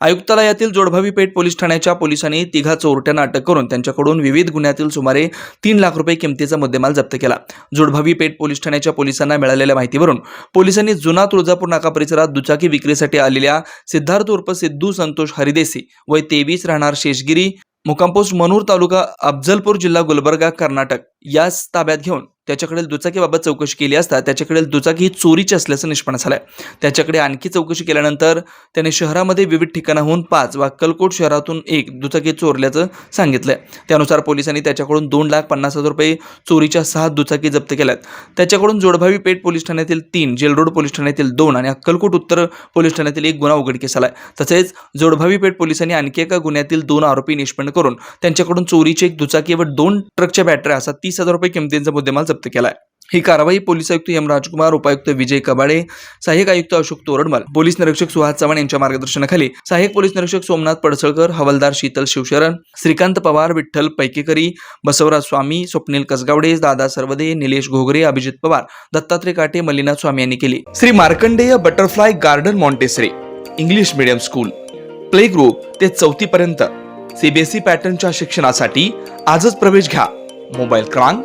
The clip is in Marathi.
आयुक्तालयातील जोडभावी पेठ पोलीस ठाण्याच्या पोलिसांनी तिघा चोरट्यांना अटक करून त्यांच्याकडून विविध गुन्ह्यातील सुमारे तीन लाख रुपये किमतीचा मुद्देमाल जप्त केला. जोडभावी पेठ पोलीस ठाण्याच्या पोलिसांना मिळालेल्या माहितीवरून पोलिसांनी जुना तुळजापूर नाका परिसरात दुचाकी विक्रीसाठी आलेल्या सिद्धार्थ उर्फ सिद्धू संतोष हरिदेसी वय तेवीस राहणार शेषगिरी मुकामपोस्ट मनूर तालुका अफजलपूर जिल्हा गुलबर्गा कर्नाटक. याच ताब्यात घेऊन त्याच्याकडील दुचाकीबाबत चौकशी केली असता त्याच्याकडील दुचाकी ही चोरीची असल्याचं निष्पन्न झालंय. त्याच्याकडे आणखी चौकशी केल्यानंतर त्याने शहरामध्ये विविध ठिकाणाहून पाच व अक्कलकोट शहरातून एक दुचाकी चोरल्याचं सांगितलंय. त्यानुसार पोलिसांनी त्याच्याकडून दोन लाख पन्नास हजार रुपये चोरीच्या सहा दुचाकी जप्त केल्यात. त्याच्याकडून जोडभावी पेठ पोलीस ठाण्यातील तीन जेलरोड पोलीस ठाण्यातील दोन आणि अक्कलकोट उत्तर पोलीस ठाण्यातील एक गुन्हा उघडकीस आलाय. तसेच जोडभावी पेठ पोलिसांनी आणखी एका गुन्ह्यातील दोन आरोपी निष्पन्न करून त्यांच्याकडून चोरीची एक दुचाकी व दोन ट्रकच्या बॅटऱ्या असा तीस हजार रुपये किमतींचा मुद्देमाल जप्त केलाय. ही कारवाई पोलीस आयुक्त एम राजकुमार उपायुक्त विजय कबाडे सहाय्यक आयुक्त अशोक तोरडमल पोलीस निरीक्षक सुहास चव्हाण यांच्या मार्गदर्शनाखाली. सहाय्यक पोलीस निरीक्षक सोमनाथ पडसळकर हवालदार शीतल शिवशरण श्रीकांत पवार विठ्ठल पैकेकरी बसवराज स्वामी स्वप्नील कसगावडे दादा सर्वदे निलेश घोगरे अभिजित पवार दत्तात्रय काटे मल्लीनाथ स्वामी यांनी केली. Shri Markandey butterfly garden Montessori English medium school. Play group ते चौथी पर्यंत सीबीएसई पॅटर्नच्या शिक्षणासाठी आजच प्रवेश घ्या. मोबाईल क्रमांक